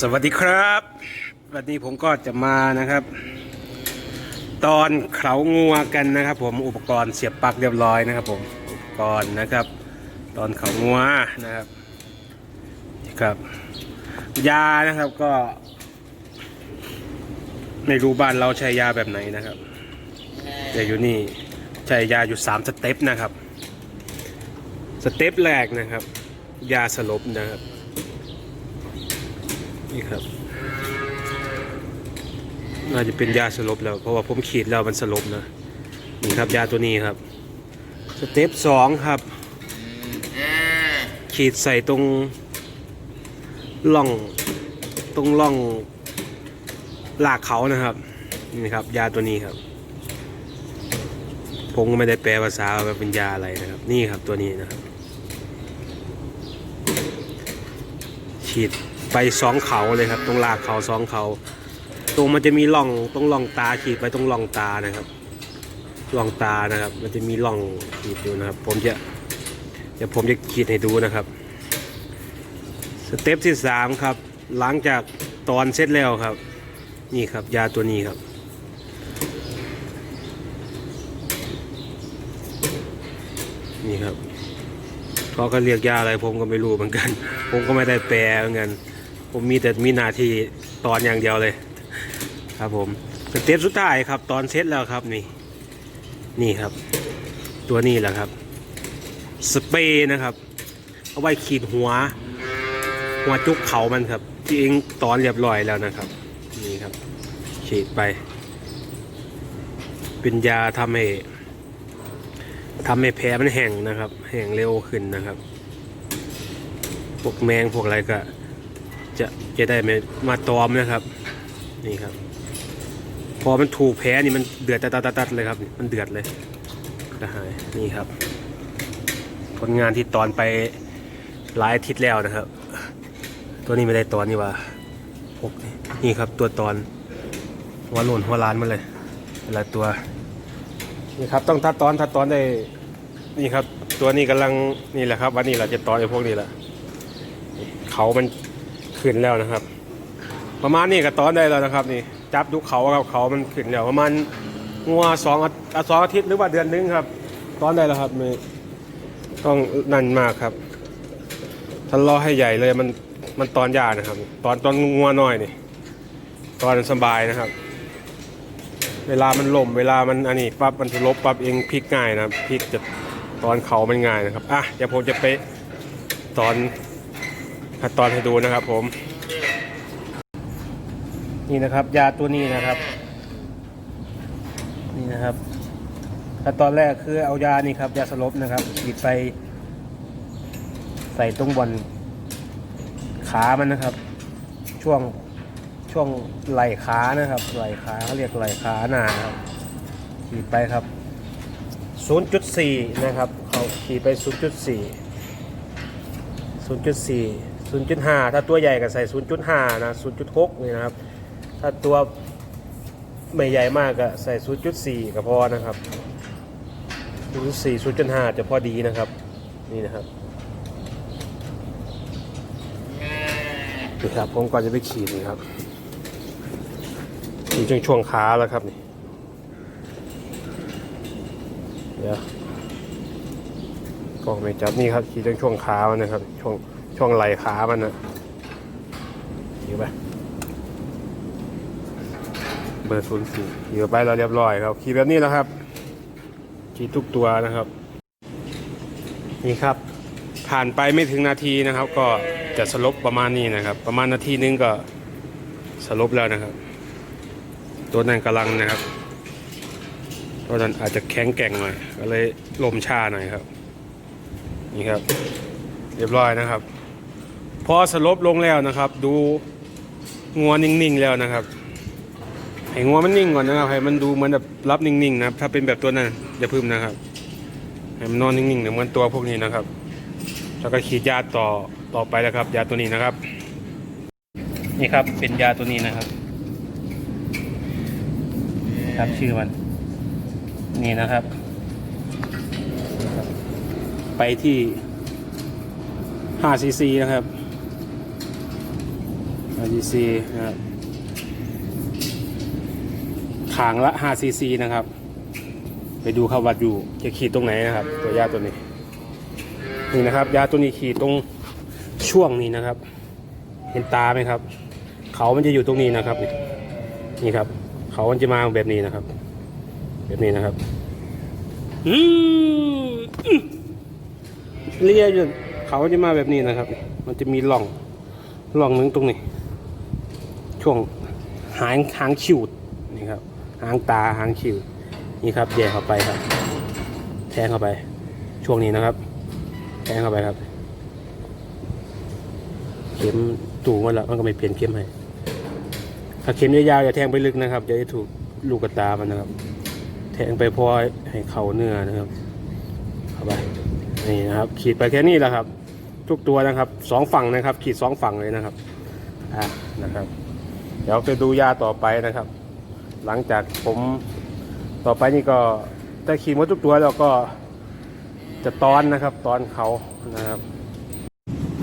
สวัสดีครับ วันนี้ผมก็จะมานะครับ ตอนเขางัวกันนะครับผมอุปกรณ์เสียบปลั๊กเรียบร้อยนะครับผมอุปกรณ์นะครับ ตอนเขางัวนะครับนี่ครับยานะครับก็ ไม่รู้บ้านเราใช้ยาแบบไหนนะครับ แต่อยู่นี่ใช้ยาอยู่สามสเต็ปนะครับสเต็ปแรกนะครับ ยาสลบนะครับ นี่ครับน่าจะเป็นยาสลบแล้ว เพราะว่าผมขีดแล้วมันสลบนะนี่ครับยาตัวนี้ครับสเต็ปสองครับ ขีดใส่ตรงล่องตรงล่องลากเขานะครับนี่ครับ ยาตัวนี้ครับ ผมก็ไม่ได้แปลภาษาว่าเป็นยาอะไรนะครับ นี่ครับตัวนี้นะครับ ฉีด ไปสองเขาเลยครับ ตรงลากเขาสองเขา ตรงมันจะมีร่องตรงร่องตาขีดไปตรงร่องตานะครับร่องตานะครับ มันจะมีร่องขีดอยู่นะครับ ผมจะเดี๋ยวผมจะขีดให้ดูนะครับสเต็ปที่สามครับหลังจากตอนเสร็จแล้วครับ นี่ครับยาตัวนี้ครับนี่ครับเขาก็เรียกยาอะไรผมก็ไม่รู้เหมือนกัน ผมก็ไม่ได้แปลเหมือนกัน ผมมีแต่มีหนาทีตอนอย่างเดียวเลย ครับผมสเต็ปสุดท้ายครับ ตอนเสร็จแล้วครับนี่ นี่ครับ ตัวนี้แหละครับ สเปรย์นะครับ เอาไว้ขีดหัว หัวจุกเขามันครับที่เองตอนเรียบร้อยแล้วนะครับ นี่ครับ ฉีดไป เป็นยาทำให้ทำให้แผลมันแห้งนะครับ แห้งเร็วขึ้นนะครับ พวกแมงพวกอะไรก็ จะจะได้ม่มาตอมนะครับ นี่ครับ พอมันถูกแพ้นี่มันเดือดตัดๆๆเลยครับ มันเดือดเลยกระหายนี่ครับ ผลงานที่ตอนไปหลายอาทิตย์แล้วนะครับ ตัวนี้ไม่ได้ตอนนี่ว่าพวกนี่ครับตัวตอนหัวโลนหัวล้านมาเลยเวลาตัวนี่ครับต้องทัดตอนทัดตอนได้นี่ครับ ตัวนี้กำลังนี่แหละครับ วันนี้เราจะตอนไอ้พวกนี้แหละเขามัน ขึ้นแล้วนะครับ ประมาณนี้ก็ตอนได้แล้วนะครับนี่จับดูเขาครับเขามันขึ้นแล้วประมาณงัวสองสองอาทิตย์หรือว่าเดือนนึงครับ ตอนได้แล้วครับไม่ต้องนั่นมากครับถ้ารอให้ใหญ่เลยมันมันตอนยานะครับ ตอนตอนงัวน้อยนี่ ตอนสบายนะครับ เวลามันล่มเวลามันอันนี้ปั๊บมันจะลบปั๊บเองพลิกง่ายนะครับพลิกจะตอนเขามันง่ายนะครับอะเดี๋ยวผมจะไปตอน ขั้นตอนให้ดูนะครับผม นี่นะครับ ยาตัวนี้นะครับ นี่นะครับขั้นตอนแรกคือเอายานี่ครับ ยาสลบนะครับฉีดไป ใส่ตรงบนขามันนะครับ ช่วงช่วงไหล่ขานะครับ ไหล่ขาเขาเรียกไหล่ขาหนาครับฉีดไปครับ 0.4 นะครับเขาฉีดไป 0.4 0.4 0.5 ถ้าตัวใหญ่ก็ใส่ 0.5 นะ 0.6 นี่นะครับ ถ้าตัวไม่ใหญ่มากก็ใส่ 0.4 ก็พอนะครับ 0.4 0.5 จะพอดีนะครับ นี่นะครับนี่ครับผมก่อนจะไปขีดนี่ครับขีดช่วงช่วงขาแล้วครับนี่เดี๋ยวกล้องไม่จับนี่ครับขีดช่วงช่วงขามันนะครับช่วง ช่วงไหล่ขามันนะอยู่ไปเบอร์ศูนย์สี่ขี่ไปเราเรียบร้อยครับ ขี่แบบนี้แล้วครับ ขี่ทุกตัวนะครับ นี่ครับ ผ่านไปไม่ถึงนาทีนะครับ ก็จะสลบประมาณนี้นะครับ ประมาณนาทีนึงก็สลบแล้วนะครับ ตัวนั้นกำลังนะครับตัวนั้นอาจจะแข็งแกร่งหน่อยก็เลยลมชาหน่อยครับ นี่ครับ เรียบร้อยนะครับ พอสลบลงแล้วนะครับ ดูงัวนิ่งๆแล้วนะครับให้งัวมันนิ่งก่อนนะครับให้มันดูเหมือนแบบรับนิ่งๆนะครับ ถ้าเป็นแบบตัวนั้นอย่าพึ่มนะครับให้มันนอนนิ่งๆเหมือนตัวพวกนี้นะครับ แล้วก็ขีดยาต่อต่อไปแล้วครับ ยาตัวนี้นะครับ นี่ครับเป็นยาตัวนี้นะครับ ครับชื่อมัน นี่นะครับ ไปที่5ซีซีนะครับ RGC นะครับขางละ5 cc นะครับ ไปดูครับวัดอยู่จะขีดตรงไหนนะครับ ตัวยาตัวนี้ นี่นะครับ ยาตัวนี้ขีดตรงช่วงนี้นะครับ เห็นตาไหมครับ เขามันจะอยู่ตรงนี้นะครับนี่นี่ครับ เขามันจะมาแบบนี้นะครับ แบบนี้นะครับอืมอืมเรียอยู่เขาจะมาแบบนี้นะครับ มันจะมีร่องร่องหนึงตรงนี้ ช่วงหางหางคิวนี่ครับหางตาหางคิวนี่ครับแย่เข้าไปครับ แทงเข้าไป ช่วงนี้นะครับ แทงเข้าไปครับ เข็มตูงมาแล้วมันก็ไม่เปลี่ยนเข็มให้ถ้าเข็มยาวๆอย่าแทงไปลึกนะครับจะถูกลูกกระตามันนะครับ แทงไปพอให้เข่าเนื้อนะครับ เข้าไปนี่นะครับ ขีดไปแค่นี้แหละครับ ทุกตัวนะครับสองฝั่งนะครับ ขีดสองฝั่งเลยนะครับอ่านะครับ เดี๋ยวไปดูยาต่อไปนะครับ หลังจากผมต่อไปนี่ก็ได้ขีดมดทุกตัวแล้วก็จะตอนนะครับ ตอนเขานะครับ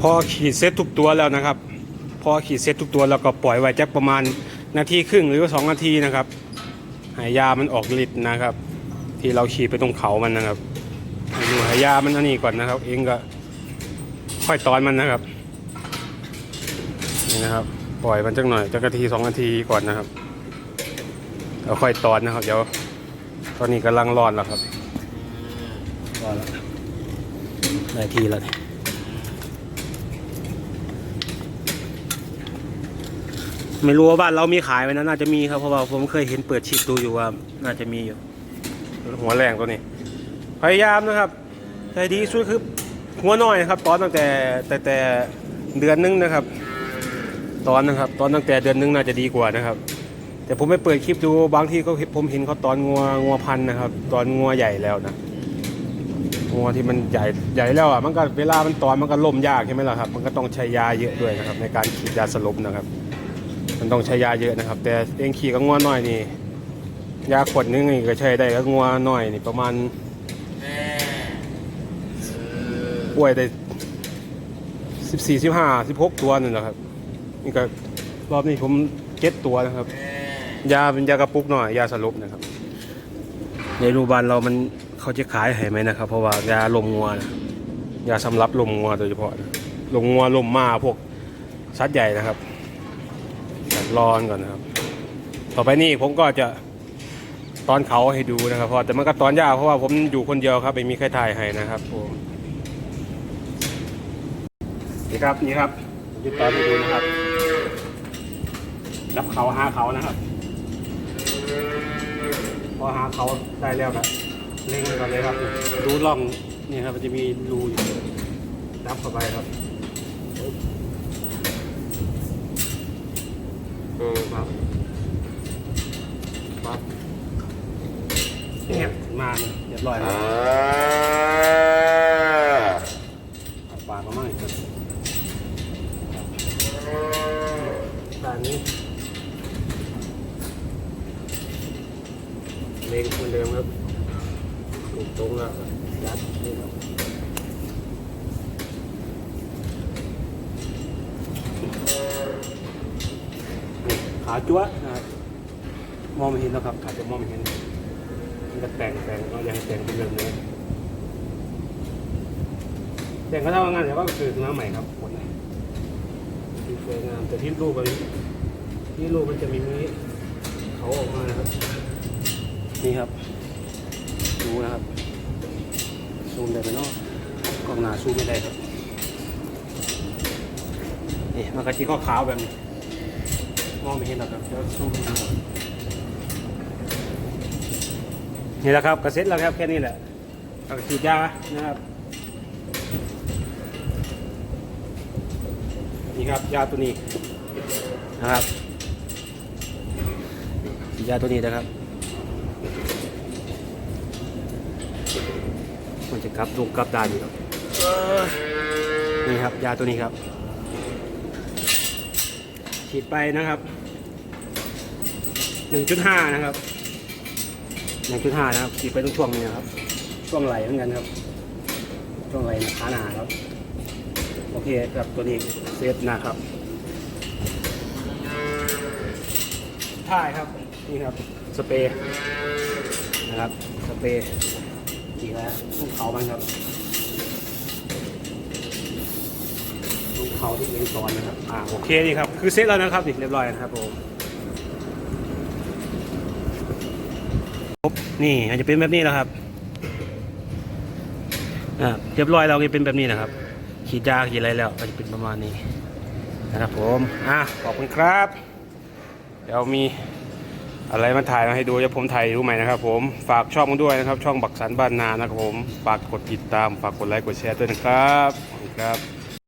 พอขีดเซตทุกตัวแล้วนะครับ พอขีดเซตทุกตัวแล้วก็ปล่อยไว้จักประมาณนาทีครึ่งหรือว่าสองนาทีนะครับให้ยามันออกฤทธิ์นะครับ ที่เราขีดไปตรงเขามันนะครับดูให้ยามันอันนี้ก่อนนะครับ เองก็ค่อยตอนมันนะครับนี่นะครับ ปล่อยมันจักหน่อยจักนาทีสองนาทีก่อนนะครับแล้วค่อยตอนนะครับเดี๋ยวตอนนี้กำลังร้อนแล้วครับร้อนแล้วได้ทีแล้วเนี่ยไม่รู้ว่าบ้านเรามีขายไหมนะน่าจะมีครับเพราะว่าผมเคยเห็นเปิดชิปดูอยู่ว่า น่าจะมีอยู่ หัวแรงตัวนี้ พยายามนะครับแต่ดีสุดคือหัวน้อยนะครับตอนตั้งแต่แต่แต่เดือนนึงนะครับ ตอนนะครับ ตอนตั้งแต่เดือนนึงน่าจะดีกว่านะครับ แต่ผมไปเปิดคลิปดูบางที่ก็ผมเห็นเขาตอนงัวงัวพันนะครับ ตอนงัวใหญ่แล้วนะงัวที่มันใหญ่ใหญ่แล้วอะมันก็เวลามันตอนมันก็ล่มยากใช่ไหมล่ะครับ มันก็ต้องใช้ยาเยอะด้วยนะครับ ในการฉีดยาสลบนะครับ มันต้องใช้ยาเยอะนะครับ แต่เองขี่กับงัวน้อยนี่ยาขวดนึงนี่ก็ใช้ได้กับงัวน้อยนี่ประมาณป่วยได้สิบสี่สิบห้าสิบหกตัวนั่นแหละครับ นี่ก็รอบนี้ผมเจ็ดตัวนะครับ ยาเป็นยากระปุกหน่อย ยาสลบนะครับ ในโรงพยาบาลเรามันเขาจะขายให้ไหมนะครับ เพราะว่ายาลมงัวนะยาสำหรับลมงัวโดยเฉพาะนะลมงัวลมมาพวกสัตว์ใหญ่นะครับร้อนก่อนนะครับ ต่อไปนี่ผมก็จะตอนเขาให้ดูนะครับเพราะแต่มันก็ตอนยากเพราะว่าผมอยู่คนเดียวครับไม่มีใครถ่ายให้นะครับผมนี่ครับนี่ครับผมจะตอนให้ดูนะครับ รับเขาหาเขานะครับ พอหาเขาได้แล้วครับเล่งไปก่อนเลยครับ ดูร่องนี่ครับมันจะมีรูอยู่รับเข้าไปครับครับครับเนี่ยมาเนี่ยเรียบร้อยแล้วเอาปลาก็มาอีกครับด้านนี้เล็งเหมือนเดิมครับถูกตรงแล้วยัดนี่ครับ นี่ขาจั๊วะนะครับมองไม่เห็นแล้วครับอาจจะมองไม่เห็นมันจะแต่งแต่งก็ยังแต่งเป็นเรื่องนี้แต่งก็เท่ากันแต่ว่าคือน้ำใหม่ครับคนไหนที่สวยงามแต่ที่รูปมันที่รูปมันจะมีนี้เขาออกมานะครับ นี่ครับ ดูนะครับซูมได้ไหมเนาะกล้องหน้าซูมไม่ได้ครับนี่มันก็ชี้ขาวๆแบบนี้ มองไม่เห็นหรอกครับเดี๋ยวซูมดูครับนี่แหละครับกระเซ็ตแล้วครับแค่นี้แหละก็ฉีดยานะครับ นี่ครับยาตัวนี้นะครับยาตัวนี้นะครับมันจะกลับลูกลับดานอยู่ครับนี่ครับยาตัวนี้ครับ ฉีดไปนะครับ1.5นะครับ1.5นะครับฉีดไปตรงช่วงนี้นะครับ ช่วงไหล่เหมือนกันครับ ช่วงไหล่ขาหนาครับ โอเคครับตัวนี้เซฟนะครับท้ายครับนี่ครับสเปรย์นะครับสเปรย์นี่แหละลูกเขามันครับลูก เขาที่เลี้ยงซ้อนนะครับอ่าโอเคนี่ครับคือเซตแล้วนะครับนี่เรียบร้อยนะครับผมนี่อาจจะเป็นแบบนี้แหละครับอ่าเรียบร้อยเราก็จะเป็นแบบนี้นะครับ ขีดยาขีดอะไรแล้วก็จะเป็นประมาณนี้นะครับผมอะขอบคุณครับ เดี๋ยวมีอะไรมาถ่ายมาให้ดูเดี๋ยวผมถ่ายรู้ใหม่นะครับ ผมฝากช่องมาด้วยนะครับ ช่องบักสันบ้านนานะครับผมฝากกดติดตาม ฝากกดไลค์กดแชร์ด้วยนะครับขอบคุณครับ